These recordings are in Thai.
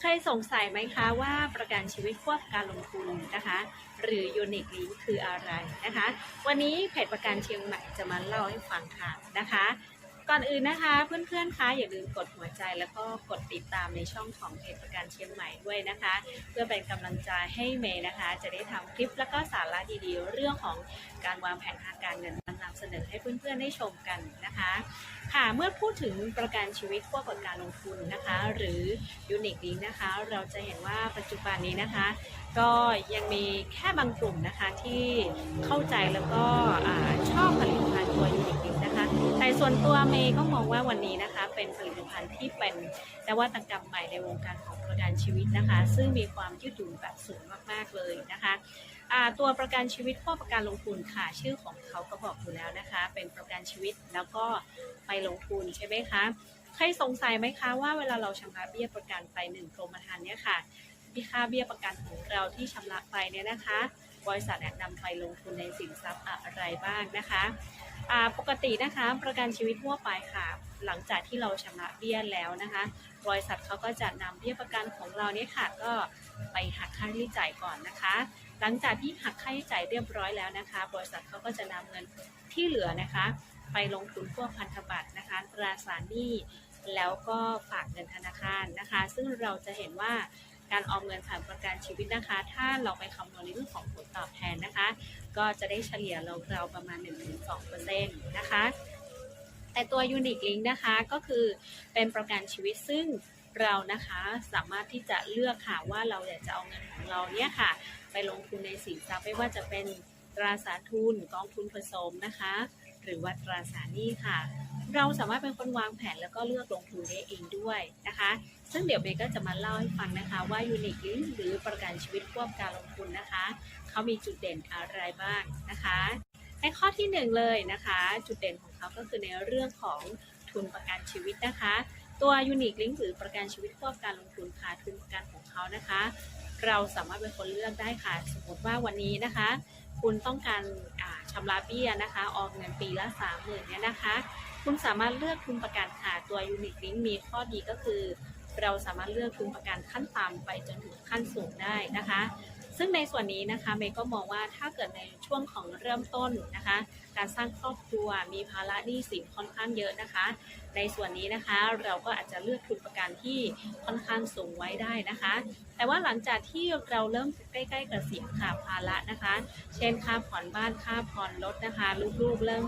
เคยสงสัยไหมคะว่าประกันชีวิตควบการลงทุนนะคะ หรือยูนิคลี่คืออะไรนะคะ วันนี้เพจประกันเชียงใหม่จะมาเล่าให้ฟังค่ะนะคะ ก่อนอื่นนะคะ เพื่อนๆคะอย่าลืมกดหัวใจแล้วก็กดติดตามในช่องของเพจประกันเชียงใหม่ด้วยนะคะ เพื่อเป็นกำลังใจให้เมย์นะคะ จะได้ทำคลิปแล้วก็สาระดีๆ เรื่องของการวางแผนทางการเงินมานำเสนอให้เพื่อนๆได้ชมกันนะคะ ค่ะเมื่อพูดถึงประกันชีวิตควบกับการลงทุนนะคะ หรือ Unique Link นะคะ เราจะเห็นว่าปัจจุบันนี้นะคะ ก็ยังมีแค่บางกลุ่มนะคะที่เข้าใจแล้วก็อชอบผลิตภัณฑ์ตัว Unique Link นะค แต่ส่วนตัวเมย์ก็มองว่าวันนี้นะคะ เป็นผลิตภัณฑ์ที่เป็นนวัตกรรมใหม่ในวงการของประกันชีวิตนะคะ ซึ่งมีความยืดหยุ่นแบบสูงมาก ๆ เลยนะคะตัวประกันชีวิตข้อประกันลงทุนค่ะชื่อของเขาก็บอกอยู่แล้วนะคะ เป็นประกันชีวิตแล้วก็ไปลงทุนใช่ไหมคะใครสงสัยไหมคะว่าเวลาเราชำระเบี้ยประกันไปหนึ่งกรมธรรม์เนี่ยค่ะมีค่าเบี้ยประกันของเราที่ชำระไปเนี่ยนะคะ บริษัทแนะนำไปลงทุนในสินทรัพย์อะไรบ้างนะคะ ปกตินะคะประกันชีวิตทั่วไปค่ะ หลังจากที่เราชำระเบี้ยแล้วนะคะบริษัทเขาก็จะนำเบี้ยประกันของเราเนี่ยค่ะ ก็ไปหักค่าใช้จ่ายก่อนนะคะ หลังจากที่หักค่าใช้จ่ายเรียบร้อยแล้วนะคะ บริษัทเขาก็จะนำเงินที่เหลือนะคะ ไปลงทุนพวกพันธบัตรนะคะ ตราสารหนี้แล้วก็ฝากเงินธนาคารนะคะ ซึ่งเราจะเห็นว่าการออมเงินผ่านประกันชีวิตนะคะ ถ้าเราไปคำนวณในเรื่องของผลตอบแทนนะคะ ก็จะได้เฉลี่ยเราๆประมาณ 1-2%นะคะ แต่ตัว Unique Link นะคะก็คือเป็นประกันชีวิตซึ่งเรานะคะสามารถที่จะเลือกค่ะว่าเราอยากจะเอาเงินของเราเนี่ยค่ะ ไปลงทุนในสินทรัพย์ไม่ว่าจะเป็นตราสารทุนกองทุนผสมนะคะ หรือว่าตราสารหนี้ค่ะ เราสามารถเป็นคนวางแผนแล้วก็เลือกลงทุนได้เองด้วยนะคะ ซึ่งเดี๋ยวเมย์ก็จะมาเล่าให้ฟังนะคะว่า Unique Link หรือประกันชีวิตควบการลงทุนนะคะ เขามีจุดเด่นอะไรบ้างนะคะ ในข้อที่หนึ่งเลยนะคะ จุดเด่นของเขาก็คือในเรื่องของทุนประกันชีวิตนะคะ ตัว Unique Link หรือประกันชีวิตควบการลงทุนค่ะทุนประกันของเขานะคะ เราสามารถเป็นคนเลือกได้ค่ะ สมมติว่าวันนี้นะคะ คุณต้องการอ่าระเบี้ยนะคะ ออมเงินปีละ 3 0,000เนี่ยนะคะ คุณสามารถเลือกทุนประกันค่ะตัว Unique Link มีข้อดีก็คือ เราสามารถเลือกทุนประกันขั้นต่ำไปจนถึงขั้นสูงได้นะคะ ซึ่งในส่วนนี้นะคะเมย์ก็มองว่าถ้าเกิดในช่วงของเริ่มต้นนะคะ การสร้างครอบครัวมีภาระหนี้สินค่อนข้างเยอะนะคะ ในส่วนนี้นะคะเราก็อาจจะเลือกทุนประกันที่ค่อนข้างสูงไว้ได้นะคะ แต่ว่าหลังจากที่เราเริ่มใกล้ๆเกษียณค่ะภาระนะคะ เช่นค่าผ่อนบ้านค่าผ่อนรถนะคะลูกๆเริ่ม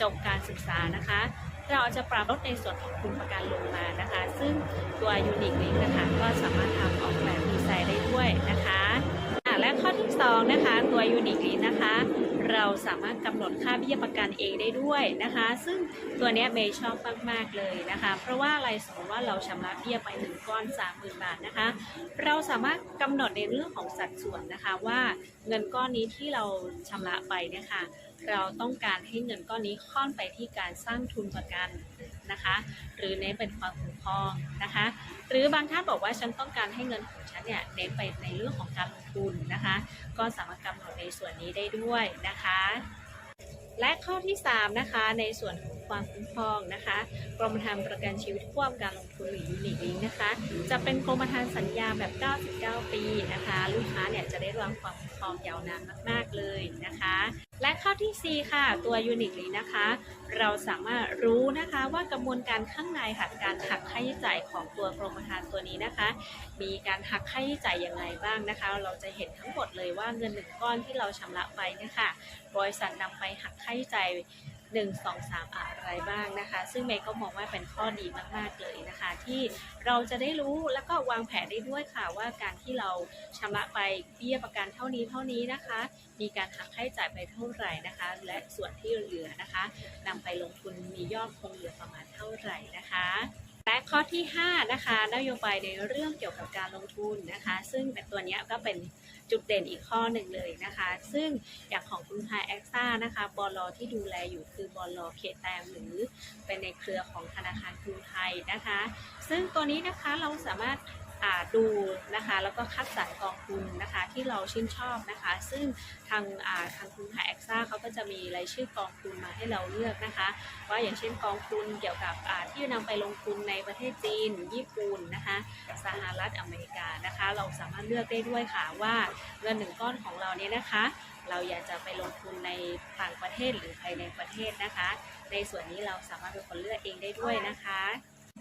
จบการศึกษานะคะเราอาจจะปรับลดในส่วนของทุนประกันลงมานะคะ ซึ่งตัว Unique Link นะคะก็สามารถทำออกแบบดีไซน์ได้ด้วยนะคะ 2 นะคะ ตัวยูนิคลินนะคะ เราสามารถกำหนดค่าเบี้ยประกันเองได้ด้วยนะคะ ซึ่งตัวนี้เมย์ชอบมาก ๆ เลยนะคะ เพราะว่าอะไรสมมติว่าเราชำระเบี้ยไปหนึ่งก้อน 30,000 บาทนะคะ เราสามารถกำหนดในเรื่องของสัดส่วนนะคะว่าเงินก้อนนี้ที่เราชำระไปเนี่ยค่ะ เราต้องการให้เงินก้อนนี้ค่อนไปที่การสร้างทุนประกันนะคะ หรือเน้นเป็นความคุ้มครองนะคะ หรือบางท่านบอกว่าฉันต้องการให้เงินของฉันเนี่ยเน้นไปในเรื่องของการลงทุนนะคะ ก็สามารถกำหนดในส่วนนี้ได้ด้วยนะคะ และข้อที่ 3 นะคะในส่วนของ ความคุ้มครองนะคะกรมธรรม์ประกันชีวิตควบการลงทุนหรือยูนิคลิงนะคะ จะเป็นกรมธรรม์สัญญาแบบ 99 ปีนะคะ ลูกค้าเนี่ยจะได้รับความคุ้มครองยาวนานมาก ๆ เลยนะคะ และข้อที่ 4 ค่ะ ตัวยูนิคลิงนะคะ เราสามารถรู้นะคะว่ากระบวนการข้างในค่ะการหักค่าใช้จ่ายของตัวกรมธรรม์ตัวนี้นะคะ มีการหักค่าใช้จ่ายยังไงบ้างนะคะ เราจะเห็นทั้งหมดเลยว่าเงินหนึ่งก้อนที่เราชำระไปเนี่ยค่ะบริษัทนำไปหักค่าใช้จ่าย หนึ่งสองสามอะไรบ้างนะคะ ซึ่งเมย์ก็มองว่าเป็นข้อดีมากๆเลยนะคะ ที่เราจะได้รู้แล้วก็วางแผนได้ด้วยค่ะว่าการที่เราชำระไปเบี้ยประกันเท่านี้เท่านี้นะคะ มีการหักค่าใช้จ่ายไปเท่าไหร่นะคะ และส่วนที่เหลือนะคะนำไปลงทุนมียอดคงเหลือประมาณเท่าไหร่นะคะ และข้อที่ 5 นะคะนโยบายในเรื่องเกี่ยวกับการลงทุนนะคะ ซึ่งเป็นตัวนี้ก็เป็นจุดเด่นอีกข้อหนึ่งเลยนะคะ ซึ่งอย่างของกรุงไทยแอคซ่านะคะบลที่ดูแลอยู่คือบลเคแตมหรือเป็นในเครือของธนาคารกรุงไทยนะคะ ซึ่งตัวนี้นะคะเราสามารถ ดูนะคะแล้วก็คัดสรรกองทุนนะคะที่เราชื่นชอบนะคะ ซึ่งทางทางคุณหาแอคซ่าเขาก็จะมีรายชื่อกองทุนมาให้เราเลือกนะคะ ว่าอย่างเช่นกองทุนเกี่ยวกับที่นำไปลงทุนในประเทศจีน ญี่ปุ่นนะคะสหรัฐอเมริกานะคะ เราสามารถเลือกได้ด้วยค่ะว่าเงินหนึ่งก้อนของเราเนี่ยนะคะ เราอยากจะไปลงทุนในต่างประเทศหรือภายในประเทศนะคะ ในส่วนนี้เราสามารถเป็นคนเลือกเองได้ด้วยนะคะ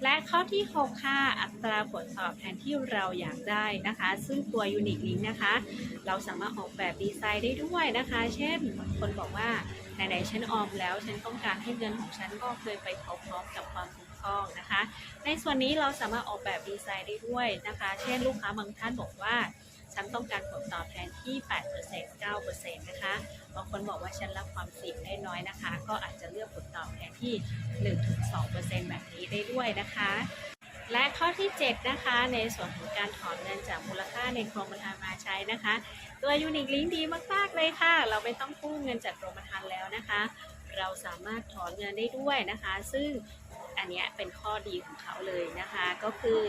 และข้อที่ 6 ค่ะ อัตราผลตอบแทนที่เราอยากได้นะคะ ซึ่งตัว Unique Link นะคะ เราสามารถออกแบบดีไซน์ได้ด้วยนะคะ เช่นบางคนบอกว่าไหนๆฉันออมแล้ว ฉันต้องการให้เงินของฉันก็เคยไปพร้อมๆกับความคุ้มครองนะคะ ในส่วนนี้เราสามารถออกแบบดีไซน์ได้ด้วยนะคะ เช่นลูกค้าบางท่านบอกว่า ฉันต้องการผลตอบแทนที่ 8% 9%นะคะ บางคนบอกว่าฉันรับความเสี่ยงได้น้อยนะคะ ก็อาจจะเลือกผลตอบแทนที่ 1-2%แบบนี้ได้ด้วยนะคะ และข้อที่ 7 นะคะ ในส่วนของการถอนเงินจากมูลค่าในกรมธรรม์มาใช้นะคะ ตัว Unique Link ดีมากๆเลยค่ะ เราไม่ต้องกู้เงินจากกรมธรรม์แล้วนะคะ เราสามารถถอนเงินได้ด้วยนะคะ ซึ่ง อันนี้เป็นข้อดีของเขาเลยนะคะ ก็คือ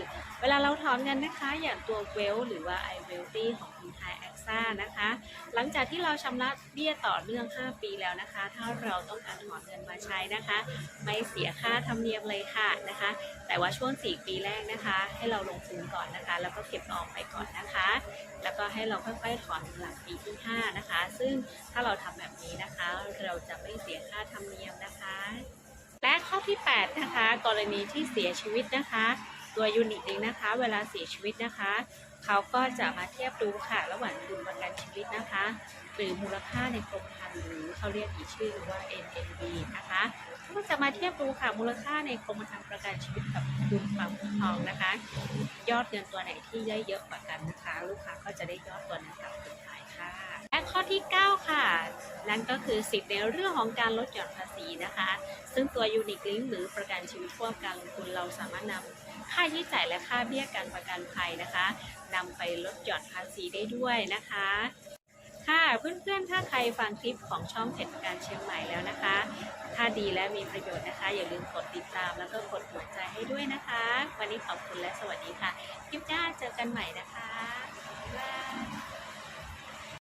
เวลาเราถอนเงินนะคะ อย่างตัวเวลหรือว่า i w e l t y ของคุณไทยแอคซ่านะคะ หลังจากที่เราชำระเบี้ยต่อเนื่อง 5 ปีแล้วนะคะ ถ้าเราต้องการถอนเงินมาใช้นะคะ ไม่เสียค่าธรรมเนียมเลยค่ะนะคะ แต่ว่าช่วง 4 ปีแรกนะคะ ให้เราลงทุนก่อนนะคะ แล้วก็เก็บออมไปก่อนนะคะ แล้วก็ให้เราค่อยๆถอนหลังปีที่ 5 นะคะ ซึ่งถ้าเราทำแบบนี้นะคะ เราจะไม่เสียค่าธรรมเนียมนะคะ ที่ 8 นะคะ กรณีที่เสียชีวิตนะคะ ตัวยูนิตเองนะคะ เวลาเสียชีวิตนะคะ เขาก็จะมาเทียบดูค่ะ ระหว่างทุนประกันชีวิตนะคะ หรือมูลค่าในกรมธรรม์หรือเขาเรียกอีกชื่อหรือว่า NNB นะคะก็จะมาเทียบดูค่ะมูลค่าในกรมธรรม์ประกันชีวิตกับทุนความคุ้มครองนะคะ ยอดเงินตัวไหนที่ได้เยอะกว่ากันนะคะ ลูกค้าก็จะได้ยอดตัวนั้นกลับคืนไปค่ะ ข้อที่ 9 ค่ะ นั่นก็คือสิทธิ์ในเรื่องของการลดหย่อนภาษีนะคะ ซึ่งตัว Unique Link หรือประกันชีวิตควบการลงทุนเราสามารถนำค่าใช้จ่ายและค่าเบี้ยการประกันภัยนะคะนำไปลดหย่อนภาษีได้ด้วยนะคะ ค่ะเพื่อนๆ ถ้าใครฟังคลิปของช่องเพจประกันเชียงใหม่แล้วนะคะ ถ้าดีและมีประโยชน์นะคะ อย่าลืมกดติดตามแล้วก็กดหัวใจให้ด้วยนะคะ วันนี้ขอบคุณและสวัสดีค่ะ คลิปหน้าเจอกันใหม่นะคะบ๊ายบาย